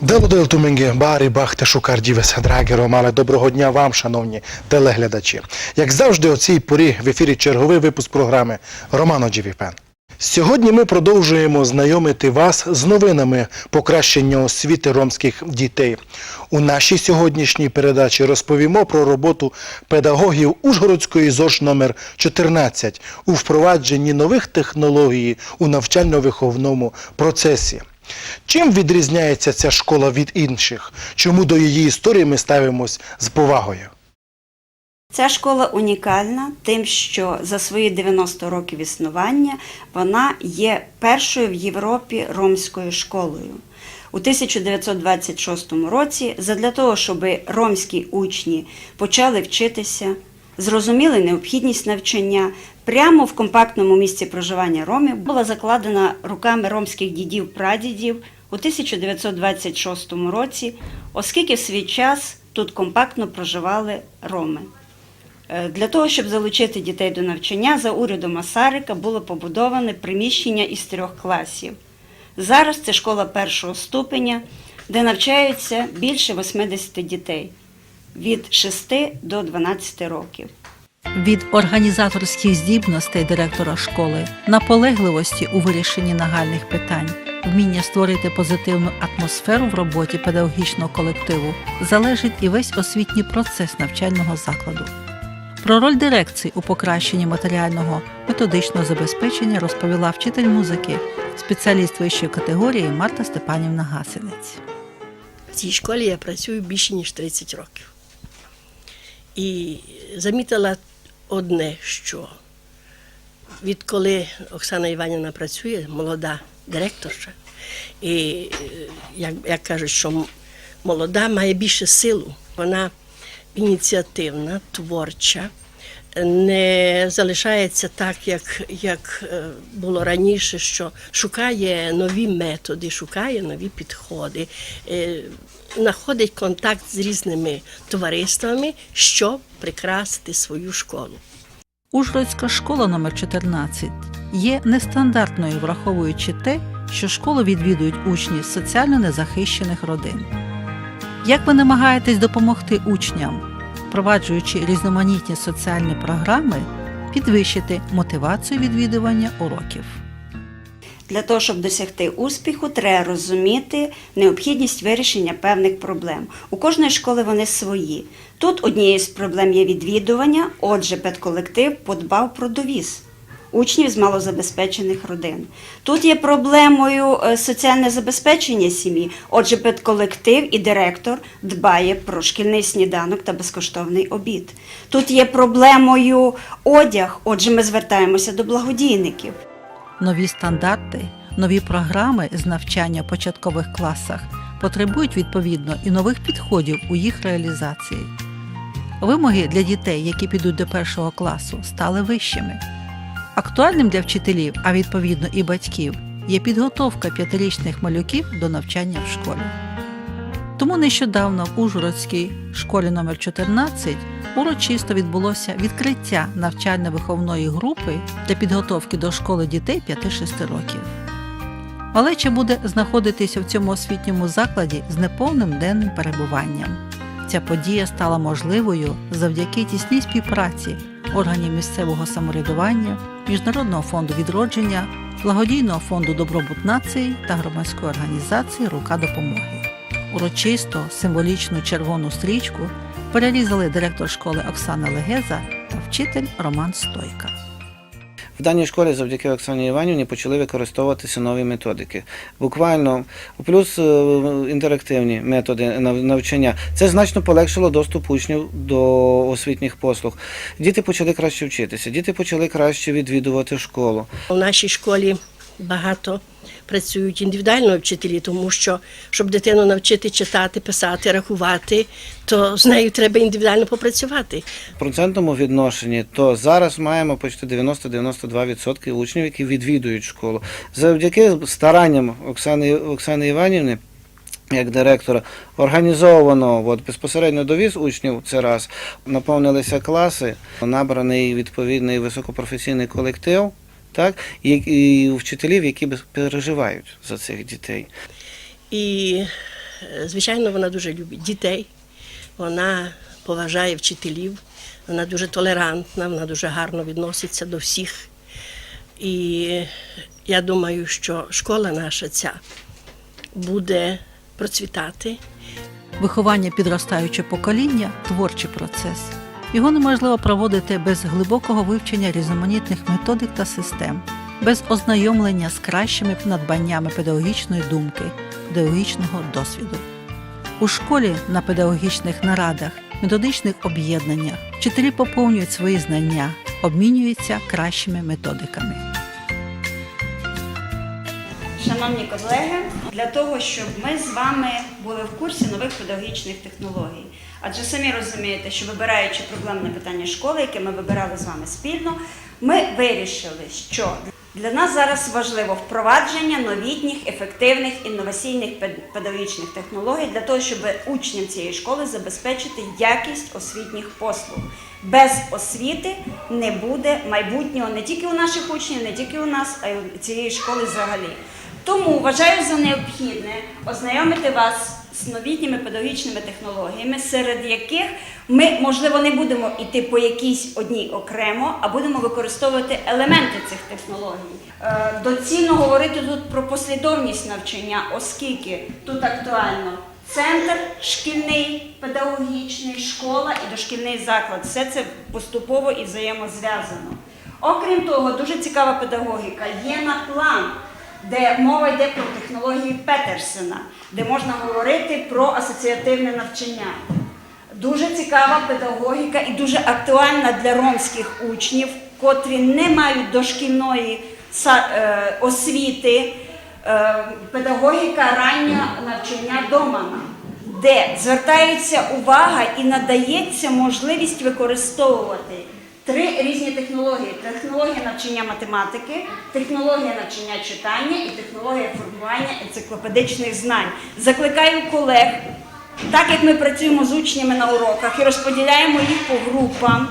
Дело тумінги, барі, бахте, шукар, дівеса, драгі ромали. Доброго дня вам, шановні телеглядачі. Як завжди, о цій порі в ефірі черговий випуск програми Романо Джівіпен. Сьогодні ми продовжуємо знайомити вас з новинами покращення освіти ромських дітей. У нашій сьогоднішній передачі розповімо про роботу педагогів Ужгородської ЗОЖ номер 14 у впровадженні нових технологій у навчально-виховному процесі. Чим відрізняється ця школа від інших? Чому до її історії ми ставимось з повагою? Ця школа унікальна тим, що за свої 90 років існування вона є першою в Європі ромською школою. У 1926 році, задля того, щоб ромські учні почали вчитися, зрозуміли необхідність навчання, прямо в компактному місці проживання ромів була закладена руками ромських дідів-прадідів у 1926 році, оскільки в свій час тут компактно проживали роми. Е, Для того, щоб залучити дітей до навчання, за урядом Масарика було побудоване приміщення із трьох класів. Зараз це школа першого ступеня, де навчаються більше 80 дітей від 6 до 12 років. Від організаторських здібностей директора школи, наполегливості у вирішенні нагальних питань, вміння створити позитивну атмосферу в роботі педагогічного колективу залежить і весь освітній процес навчального закладу. Про роль дирекції у покращенні матеріального методичного забезпечення розповіла вчитель музики, спеціаліст вищої категорії Марта Степанівна Гасинець. В цій школі я працюю більше ніж 30 років. І замітила одне, що відколи Оксана Іванівна працює, молода директорша, і е, як, як кажуть, що молода має більше силу, вона ініціативна, творча, не залишається так, як, як е, було раніше, що шукає нові методи, шукає нові підходи, е, знаходить контакт з різними товариствами, щоб прикрасити свою школу. Ужгородська школа номер 14 є нестандартною, враховуючи те, що школу відвідують учні з соціально незахищених родин. Як ви намагаєтесь допомогти учням, впроваджуючи різноманітні соціальні програми, підвищити мотивацію відвідування уроків? Для того, щоб досягти успіху, треба розуміти необхідність вирішення певних проблем. У кожної школи вони свої. Тут однією з проблем є відвідування, отже, педколектив подбав про довіз учнів з малозабезпечених родин. Тут є проблемою е, соціальне забезпечення сім'ї, отже, педколектив і директор дбає про шкільний сніданок та безкоштовний обід. Тут є проблемою одяг, отже, ми звертаємося до благодійників. Нові стандарти, нові програми з навчання в початкових класах потребують відповідно і нових підходів у їх реалізації. Вимоги для дітей, які підуть до першого класу, стали вищими. Актуальним для вчителів, а відповідно і батьків, є підготовка п'ятирічних малюків до навчання в школі. Тому нещодавно в Ужгородській школі номер 14 урочисто відбулося відкриття навчально-виховної групи для підготовки до школи дітей 5-6 років. Малеча буде знаходитися в цьому освітньому закладі з неповним денним перебуванням. Ця подія стала можливою завдяки тісній співпраці органів місцевого самоврядування, Міжнародного фонду відродження, благодійного фонду Добробут нації та громадської організації Рука допомоги. Урочисто символічну червону стрічку перерізали директор школи Оксана Легеза та вчитель Роман Стойка. В даній школі завдяки Оксані Іванівні почали використовуватися нові методики. Буквально плюс е, інтерактивні методи нав- навчання. Це значно полегшило доступ учнів до освітніх послуг. Діти почали краще вчитися, діти почали краще відвідувати школу. У нашій школі багато працюють індивідуально вчителі, тому що щоб дитину навчити читати, писати, рахувати, то з нею треба індивідуально попрацювати. В процентному відношенні то зараз маємо почти 90-92% учнів, які відвідують школу. Завдяки старанням Оксани, Оксани Іванівни. Як директора організовано от, безпосередньо довіз учнів це раз, наповнилися класи, набраний відповідний високопрофесійний колектив, так, і, і вчителів, які переживають за цих дітей. І звичайно, вона дуже любить дітей, вона поважає вчителів, вона дуже толерантна, вона дуже гарно відноситься до всіх. І я думаю, що школа наша ця буде процвітати. Виховання підростаючого покоління творчий процес. Його неможливо проводити без глибокого вивчення різноманітних методик та систем, без ознайомлення з кращими надбаннями педагогічної думки, педагогічного досвіду. У школі на педагогічних нарадах, методичних об'єднаннях вчителі поповнюють свої знання, обмінюються кращими методиками. Шановні колеги, для того, щоб ми з вами були в курсі нових педагогічних технологій. Адже самі розумієте, що вибираючи проблемне питання школи, яке ми вибирали з вами спільно, ми вирішили, що для нас зараз важливо впровадження новітніх, ефективних, інноваційних пед- педагогічних технологій для того, щоб учням цієї школи забезпечити якість освітніх послуг. Без освіти не буде майбутнього не тільки у наших учнів, не тільки у нас, а й у цієї школи взагалі. Тому вважаю за необхідне ознайомити вас з новітніми педагогічними технологіями, серед яких ми, можливо, не будемо йти по якійсь одній окремо, а будемо використовувати елементи цих технологій. Е, Доцільно говорити тут про послідовність навчання, оскільки тут актуально центр шкільний, педагогічний, школа і дошкільний заклад. Все це поступово і взаємозв'язано. Окрім того, дуже цікава педагогіка. Є на план де мова йде про технології Петерсена, де можна говорити про асоціативне навчання. Дуже цікава педагогіка і дуже актуальна для ромських учнів, котрі не мають дошкільної е, освіти, е, педагогіка раннього навчання домана, де звертається увага і надається можливість використовувати Три різні технології: технологія навчання математики, технологія навчання читання і технологія формування енциклопедичних знань. Закликаю колег, так як ми працюємо з учнями на уроках і розподіляємо їх по групам,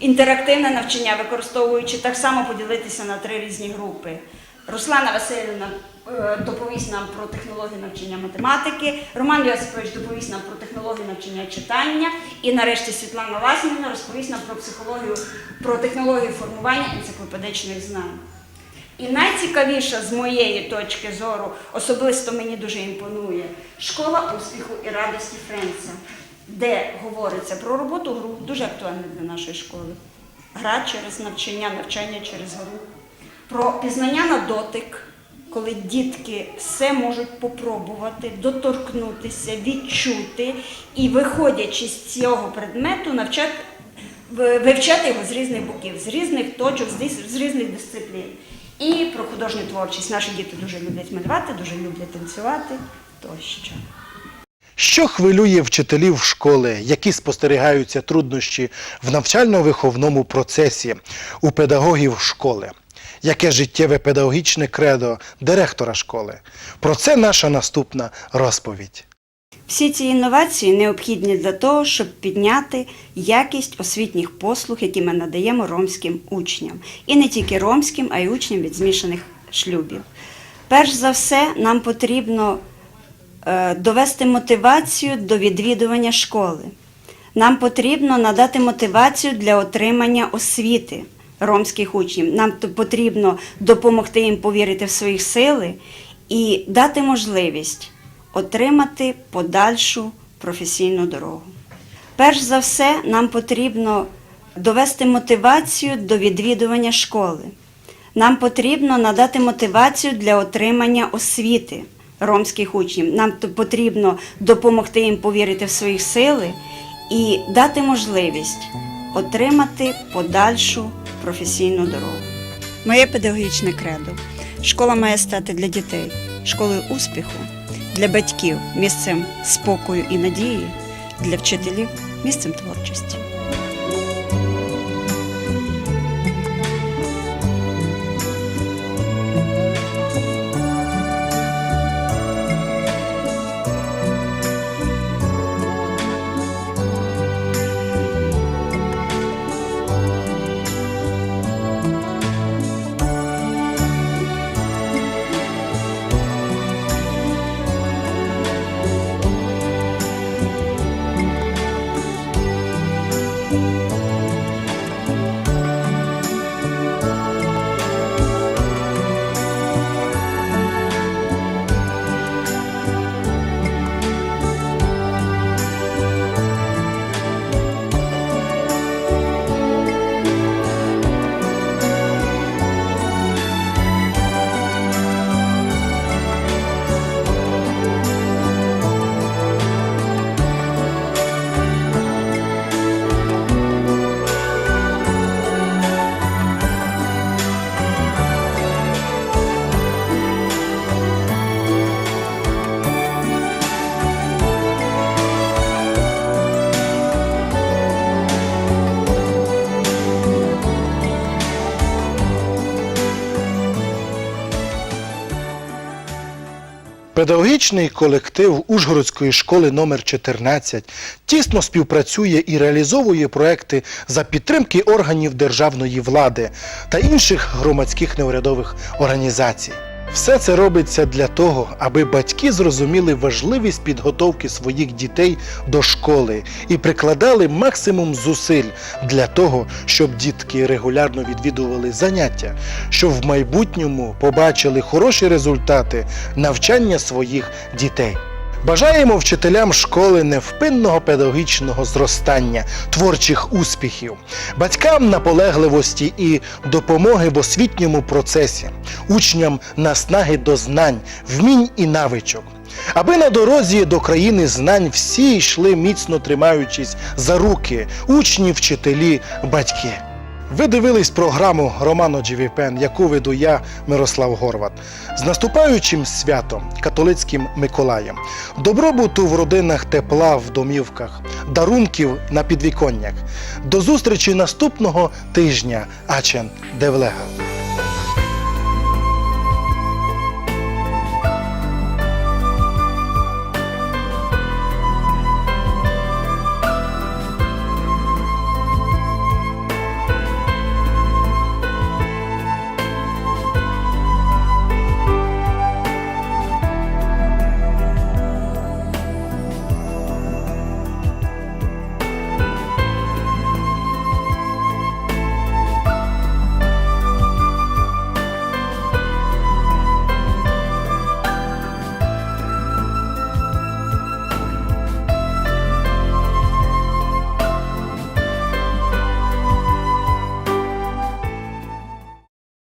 інтерактивне навчання, використовуючи так само поділитися на три різні групи. Руслана Васильівна е, доповість нам про технологію навчання математики, Роман Йосипович доповість нам про технологію навчання читання, і нарешті Світлана Ласніна розповість нам про психологію, про технологію формування енциклопедичних знань. І найцікавіше з моєї точки зору, особисто мені дуже імпонує, школа успіху і радості Френца, де говориться про роботу груп, дуже актуальна для нашої школи. Гра через навчання, навчання через гру, про пізнання на дотик, коли дітки все можуть попробувати, доторкнутися, відчути і, виходячи з цього предмету, навчати вивчати його з різних боків, з різних точок, з різних дисциплін. І про художню творчість. Наші діти дуже люблять малювати, дуже люблять танцювати тощо. Що хвилює вчителів школи, які спостерігаються труднощі в навчально-виховному процесі у педагогів школи? Яке життєве педагогічне кредо директора школи? Про це наша наступна розповідь. Всі ці інновації необхідні для того, щоб підняти якість освітніх послуг, які ми надаємо ромським учням. І не тільки ромським, а й учням від змішаних шлюбів. Перш за все, нам потрібно е, довести мотивацію до відвідування школи. Нам потрібно надати мотивацію для отримання освіти ромських учнів. Нам потрібно допомогти їм повірити в свої сили і дати можливість отримати подальшу професійну дорогу. Перш за все, нам потрібно довести мотивацію до відвідування школи. Нам потрібно надати мотивацію для отримання освіти ромських учнів. Нам потрібно допомогти їм повірити в свої сили і дати можливість отримати подальшу професійну дорогу. Моє педагогічне кредо. Школа має стати для дітей школою успіху, для батьків місцем спокою і надії, для вчителів місцем творчості. Педагогічний колектив Ужгородської школи номер 14 тісно співпрацює і реалізовує проекти за підтримки органів державної влади та інших громадських неурядових організацій. Все це робиться для того, аби батьки зрозуміли важливість підготовки своїх дітей до школи і прикладали максимум зусиль для того, щоб дітки регулярно відвідували заняття, щоб в майбутньому побачили хороші результати навчання своїх дітей. Бажаємо вчителям школи невпинного педагогічного зростання, творчих успіхів, батькам наполегливості і допомоги в освітньому процесі, учням наснаги до знань, вмінь і навичок. Аби на дорозі до країни знань всі йшли міцно тримаючись за руки, учні, вчителі, батьки. Ви дивились програму Романо Джівіпен, яку веду я, Мирослав Горват. З наступаючим святом, католицьким Миколаєм, добробуту в родинах тепла в домівках, дарунків на підвіконнях. До зустрічі наступного тижня, Ачен Девлега.